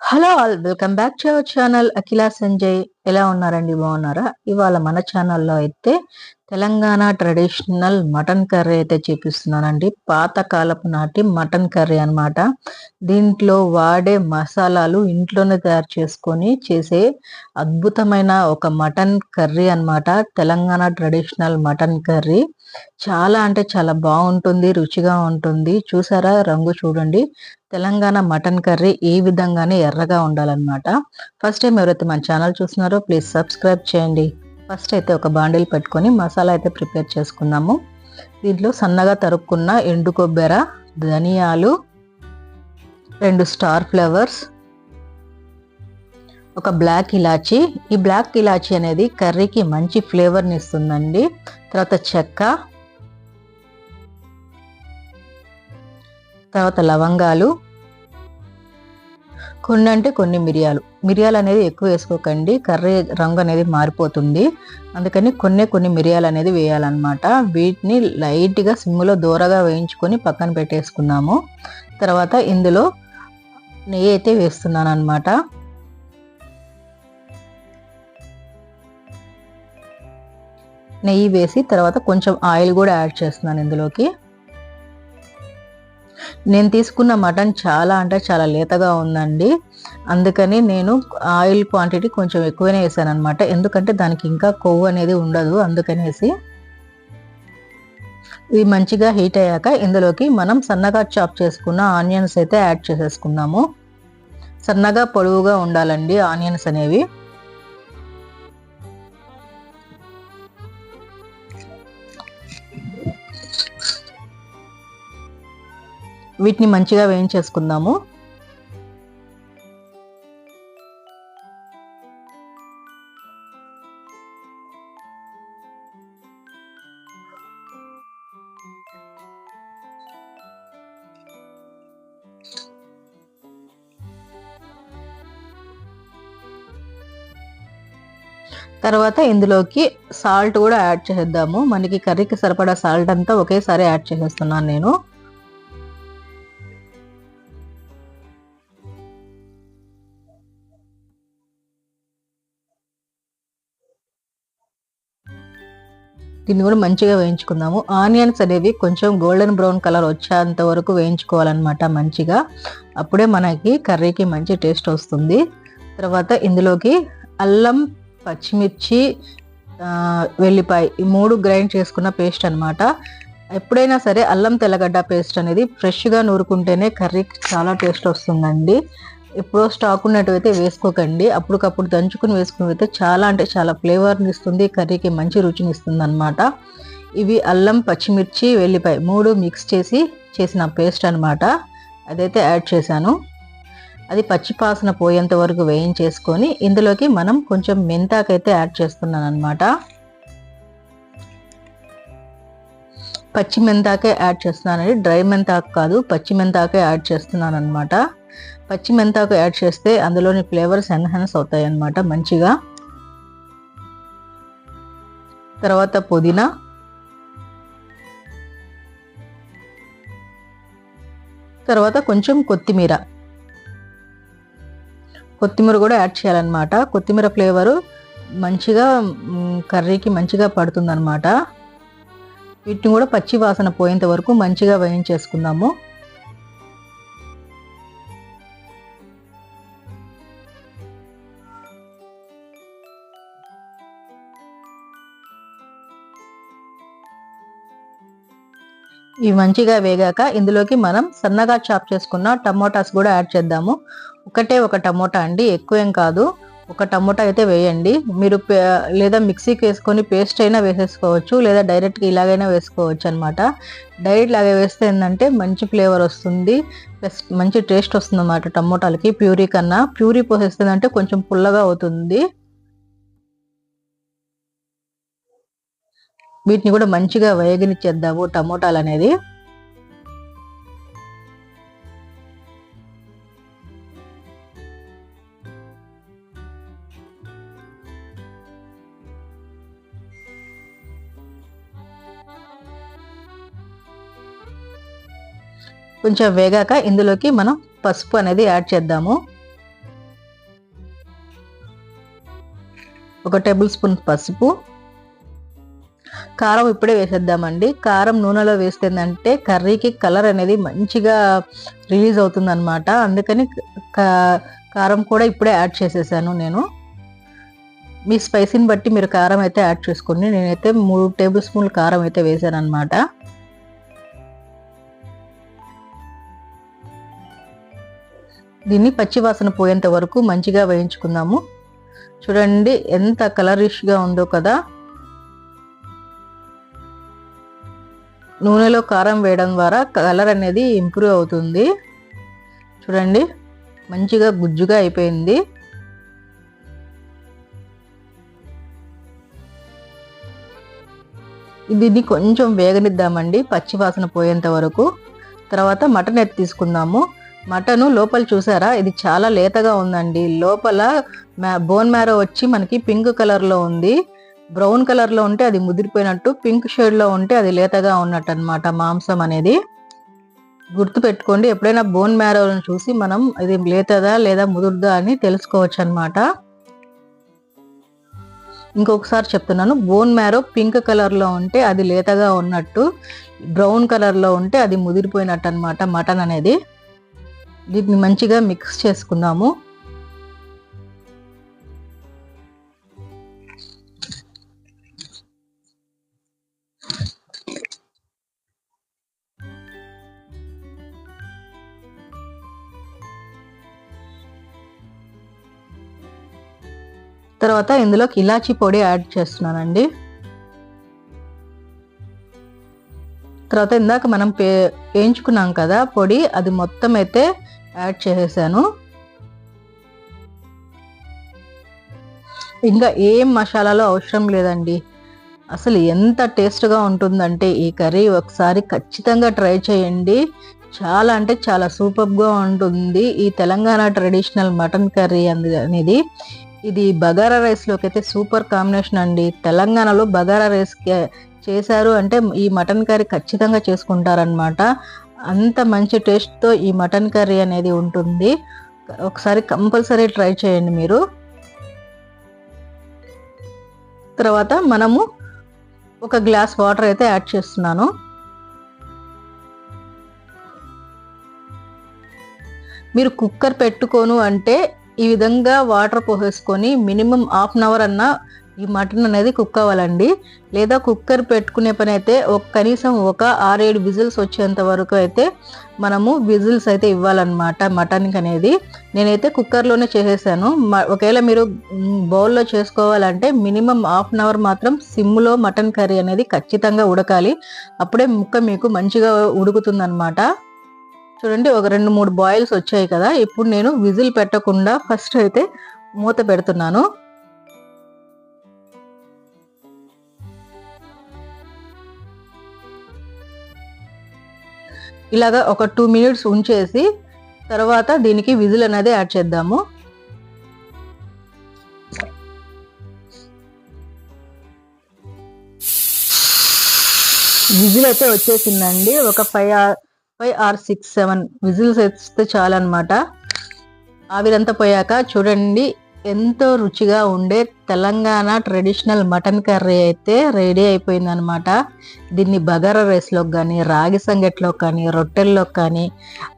Hello all welcome back to our channel Akhila Sanjay. ఎలా ఉన్నారండి? బాగున్నారా? ఇవాళ మన ఛానల్లో అయితే తెలంగాణ ట్రెడిషనల్ మటన్ కర్రీ అయితే చూపిస్తున్నానండి. పాతకాలపు నాటి మటన్ కర్రీ అన్నమాట. దీంట్లో వాడే మసాలాలు ఇంట్లోనే తయారు చేసుకొని చేసే అద్భుతమైన ఒక మటన్ కర్రీ అన్నమాట. Telangana traditional mutton curry. చాలా అంటే చాలా బాగుంటుంది రుచిగా ఉంటుంది. చూసారా? రంగు చూడండి. తెలంగాణ మటన్ కర్రీ ఈ విధంగానే ఎర్రగా ఉండాలన్నమాట. ఫస్ట్ టైం ఎవరైతే మన ఛానల్ చూస్తున్నారో ప్లీజ్ సబ్స్క్రైబ్ చేయండి. ఫస్ట్ అయితే ఒక బాండిల్ పెట్టుకొని మసాలా అయితే ప్రిపేర్ చేసుకుందాము. దీంట్లో సన్నగా తరుక్కున్న ఎండు కొబ్బెర ధనియాలు రెండు స్టార్ ఫ్లవర్స్ ఒక బ్లాక్ ఇలాచి. ఈ బ్లాక్ ఇలాచి అనేది కర్రీకి మంచి ఫ్లేవర్ని ఇస్తుందండి. తర్వాత చెక్క. తర్వాత లవంగాలు. కొన్ని అంటే కొన్ని మిరియాలు. మిరియాలు అనేది ఎక్కువ వేసుకోకండి. కర్రీ రంగు అనేది మారిపోతుంది. అందుకని కొన్ని కొన్ని మిరియాలు అనేది వేయాలన్నమాట. వీటిని లైట్గా సిమ్లో దూరగా వేయించుకొని పక్కన పెట్టేసుకున్నాము. తర్వాత ఇందులో నెయ్యి అయితే వేస్తున్నాను అనమాట నెయ్యి వేసి తర్వాత కొంచెం ఆయిల్ కూడా యాడ్ చేస్తున్నాను ఇందులోకి. నేను తీసుకున్న మటన్ చాలా అంటే చాలా లేతగా ఉందండి. అందుకని నేను ఆయిల్ క్వాంటిటీ కొంచెం ఎక్కువనే వేసాను అనమాట ఎందుకంటే దానికి ఇంకా కొవ్వు అనేది ఉండదు అందుకనేసి. ఇది మంచిగా హీట్ అయ్యాక ఇందులోకి మనం సన్నగా చాప్ చేసుకున్న ఆనియన్స్ అయితే యాడ్ చేసేసుకుందాము. సన్నగా పొడవుగా ఉండాలండి ఆనియన్స్ అనేవి. వీటిని మంచిగా వేయించేసుకుందాము. తర్వాత ఇందులోకి సాల్ట్ కూడా యాడ్ చేసేద్దాము మనకి కర్రీకి సరిపడా సాల్ట్ అంతా ఒకేసారి యాడ్ చేసేస్తున్నాను నేను. దీన్ని కూడా మంచిగా వేయించుకుందాము. ఆనియన్స్ అనేవి కొంచెం గోల్డెన్ బ్రౌన్ కలర్ వచ్చేంత వరకు వేయించుకోవాలన్నమాట మంచిగా. అప్పుడే మనకి కర్రీకి మంచి టేస్ట్ వస్తుంది. తర్వాత ఇందులోకి అల్లం పచ్చిమిర్చి వెల్లిపాయ ఈ మూడు గ్రైండ్ చేసుకున్న పేస్ట్ అనమాట ఎప్పుడైనా సరే అల్లం తెల్లగడ్డ పేస్ట్ అనేది ఫ్రెష్గా నూరుకుంటేనే కర్రీకి చాలా టేస్ట్ వస్తుందండి. ఎప్పుడో స్టాక్ ఉన్నట్టువైతే వేసుకోకండి. అప్పటికప్పుడు దంచుకుని వేసుకుని అయితే చాలా అంటే చాలా ఫ్లేవర్ని ఇస్తుంది కర్రీకి మంచి రుచిని ఇస్తుంది అనమాట ఇవి అల్లం పచ్చిమిర్చి వెల్లిపాయ మూడు మిక్స్ చేసి చేసిన పేస్ట్ అనమాట అదైతే యాడ్ చేశాను. అది పచ్చిపాసన పోయేంత వరకు వేయించేసుకొని ఇందులోకి మనం కొంచెం మెంతాకైతే యాడ్ చేస్తున్నాను అనమాట పచ్చి మెంతాకే యాడ్ చేస్తున్నానండి. డ్రై మెంతాకు కాదు పచ్చి మెంతాకే యాడ్ చేస్తున్నాను అనమాట పచ్చి మెంతాకు యాడ్ చేస్తే అందులోని ఫ్లేవర్స్ ఎన్హాన్స్ అవుతాయి అన్నమాట మంచిగా. తర్వాత పుదీనా. తర్వాత కొంచెం కొత్తిమీర. కొత్తిమీర కూడా యాడ్ చేయాలన్నమాట. కొత్తిమీర ఫ్లేవరు మంచిగా కర్రీకి మంచిగా పడుతుందన్నమాట. వీటిని కూడా పచ్చి వాసన పోయేంత వరకు మంచిగా వేయించేసుకుందాము. ఇవి మంచిగా వేగాక ఇందులోకి మనం సన్నగా చాప్ చేసుకున్న టమోటాస్ కూడా యాడ్ చేద్దాము. ఒకటే ఒక టమోటా అండి ఎక్కువ ఏం కాదు. ఒక టమోటా అయితే వేయండి. మీరు లేదా మిక్సీకి వేసుకొని పేస్ట్ అయినా వేసేసుకోవచ్చు లేదా డైరెక్ట్గా ఇలాగైనా వేసుకోవచ్చు అనమాట డైరెక్ట్ లాగా వేస్తే ఏంటంటే మంచి ఫ్లేవర్ వస్తుంది. ప్లస్ మంచి టేస్ట్ వస్తుంది అన్నమాట టమోటాలకి. ప్యూరీ కన్నా ప్యూరీ పోసేస్తుందంటే కొంచెం పుల్లగా అవుతుంది. వీటిని కూడా మంచిగా వేగనిచ్చేద్దాము టమోటాలు అనేది. కొంచెం వేగాక ఇందులోకి మనం పసుపు అనేది యాడ్ చేద్దాము. ఒక టేబుల్ స్పూన్ పసుపు. కారం ఇప్పుడే వేసేద్దామండి. కారం నూనెలో వేస్తేందంటే కర్రీకి కలర్ అనేది మంచిగా రిలీజ్ అవుతుంది అనమాట అందుకని కారం కూడా ఇప్పుడే యాడ్ చేసేసాను నేను. మీ స్పైసీని బట్టి మీరు కారం అయితే యాడ్ చేసుకోండి. నేనైతే మూడు టేబుల్ స్పూన్లు కారం అయితే వేసాను అనమాట దీన్ని పచ్చివాసన పోయేంత వరకు మంచిగా వేయించుకుందాము. చూడండి ఎంత కలరిష్గా ఉందో కదా. నూనెలో కారం వేయడం ద్వారా కలర్ అనేది ఇంప్రూవ్ అవుతుంది. చూడండి మంచిగా గుజ్జుగా అయిపోయింది. దీన్ని కొంచెం వేగనిద్దామండి పచ్చి వాసన పోయేంత వరకు. తర్వాత మటన్ ఎత్తి తీసుకుందాము. మటను లోపల చూసారా? ఇది చాలా లేతగా ఉందండి. లోపల బోన్ మ్యారో వచ్చి మనకి పింక్ కలర్లో ఉంది. బ్రౌన్ కలర్లో ఉంటే అది ముదిరిపోయినట్టు పింక్ షేడ్లో ఉంటే అది లేతగా ఉన్నట్టు అనమాట మాంసం అనేది. గుర్తు పెట్టుకోండి ఎప్పుడైనా బోన్ మ్యారోలను చూసి మనం ఇది లేతదా లేదా ముదురుదా అని తెలుసుకోవచ్చు అనమాట ఇంకొకసారి చెప్తున్నాను బోన్ మ్యారో పింక్ కలర్లో ఉంటే అది లేతగా ఉన్నట్టు బ్రౌన్ కలర్లో ఉంటే అది ముదిరిపోయినట్టు అనమాట మటన్ అనేది. దీన్ని మంచిగా మిక్స్ చేసుకుందాము. తర్వాత ఇందులోకి ఇలాచీ పొడి యాడ్ చేస్తున్నానండి. తర్వాత ఇందాక మనం పే వేయించుకున్నాం కదా పొడి అది మొత్తం అయితే యాడ్ చేసేసాను. ఇంకా ఏం మసాలాలో అవసరం లేదండి. అసలు ఎంత టేస్ట్గా ఉంటుందంటే ఈ కర్రీ ఒకసారి ఖచ్చితంగా ట్రై చేయండి. చాలా అంటే చాలా సూపర్గా ఉంటుంది ఈ తెలంగాణ ట్రెడిషనల్ మటన్ కర్రీ అనేది. ఇది బగారా రైస్లోకి అయితే సూపర్ కాంబినేషన్ అండి. తెలంగాణలో బగారా రైస్ చేశారు అంటే ఈ మటన్ కర్రీ ఖచ్చితంగా చేసుకుంటారనమాట అంత మంచి టేస్ట్తో ఈ మటన్ కర్రీ అనేది ఉంటుంది. ఒకసారి కంపల్సరీ ట్రై చేయండి మీరు. తర్వాత మనము ఒక గ్లాస్ వాటర్ అయితే యాడ్ చేస్తున్నాను. మీరు కుక్కర్ పెట్టుకోను అంటే ఈ విధంగా వాటర్ పోసేసుకొని మినిమం హాఫ్ అన్ అవర్ అన్న ఈ మటన్ అనేది కుక్ అవ్వాలండి. లేదా కుక్కర్ పెట్టుకునే పని అయితే ఒక కనీసం ఒక ఆరేడు విజిల్స్ వచ్చేంత వరకు అయితే మనము విజిల్స్ అయితే ఇవ్వాలన్నమాట మటన్కి అనేది. నేనైతే కుక్కర్లోనే చేసేసాను. ఒకవేళ మీరు బౌల్లో చేసుకోవాలంటే మినిమం హాఫ్ అన్ అవర్ మాత్రం సిమ్లో మటన్ కర్రీ అనేది ఖచ్చితంగా ఉడకాలి. అప్పుడే ముక్క మీకు మంచిగా ఉడుకుతుందన్నమాట. చూడండి ఒక రెండు మూడు బాయిల్స్ వచ్చాయి కదా. ఇప్పుడు నేను విజిల్ పెట్టకుండా ఫస్ట్ అయితే మూత పెడుతున్నాను. ఇలాగా ఒక టూ మినిట్స్ ఉంచేసి తర్వాత దీనికి విజిల్ అనేది యాడ్ చేద్దాము. విజిల్ అయితే వచ్చేసిందండి. ఒక five five or six seven whistles వేస్తే చాలన్నమాట. ఆవిరంతా పోయాక చూడండి ఎంతో రుచిగా ఉండే తెలంగాణ ట్రెడిషనల్ మటన్ కర్రీ అయితే రెడీ అయిపోయిందనమాట దీన్ని బగారా రైస్లోకి కానీ రాగి సంగట్లో కానీ రొట్టెల్లో కానీ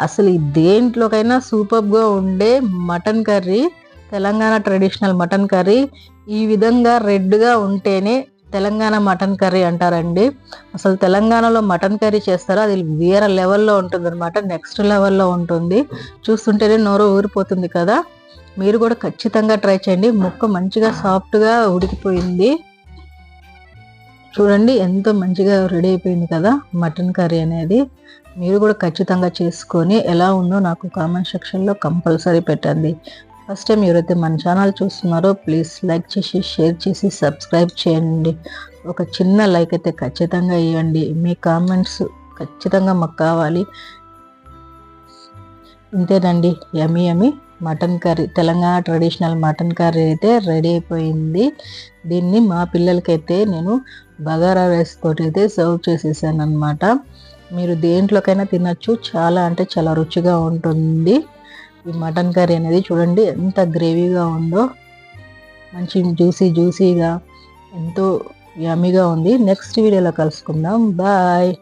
అసలు దేంట్లోకైనా సూపర్గా ఉండే mutton curry Telangana traditional mutton curry ఈ విధంగా రెడ్గా ఉంటేనే తెలంగాణ మటన్ కర్రీ అంటారండి. అసలు తెలంగాణలో మటన్ కర్రీ చేస్తారో? అది వేరే లెవెల్లో ఉంటుంది అనమాట నెక్స్ట్ లెవెల్లో ఉంటుంది. చూస్తుంటేనే నోరు ఊరిపోతుంది కదా. మీరు కూడా ఖచ్చితంగా ట్రై చేయండి. ముక్క మంచిగా సాఫ్ట్గా ఉడికిపోయింది. చూడండి ఎంతో మంచిగా రెడీ అయిపోయింది కదా మటన్ కర్రీ అనేది. మీరు కూడా ఖచ్చితంగా చేసుకొని ఎలా ఉందో నాకు కామెంట్ సెక్షన్లో కంపల్సరీ పెట్టండి. ఫస్ట్ టైం ఎవరైతే మన ఛానల్ చూస్తున్నారో ప్లీజ్ లైక్ చేసి షేర్ చేసి సబ్స్క్రైబ్ చేయండి. ఒక చిన్న లైక్ అయితే ఖచ్చితంగా ఇవ్వండి. మీ కామెంట్స్ ఖచ్చితంగా మాకు కావాలి. ఇంతేనండి. Yummy yummy mutton curry. Telangana traditional mutton curry అయితే రెడీ అయిపోయింది. దీన్ని మా పిల్లలకైతే నేను బగారా రైస్ తోటి అయితే సర్వ్ చేసేసాను అనమాట మీరు దేంట్లోకైనా తినచ్చు. చాలా అంటే చాలా రుచిగా ఉంటుంది. ఈ మటన్ కర్రీ అనేది చూడండి ఎంత గ్రేవీగా ఉందో. మంచి జ్యూసీ జ్యూసీగా ఎంతో యమ్మీగా ఉంది. నెక్స్ట్ వీడియోలో కలుసుకుందాం. బాయ్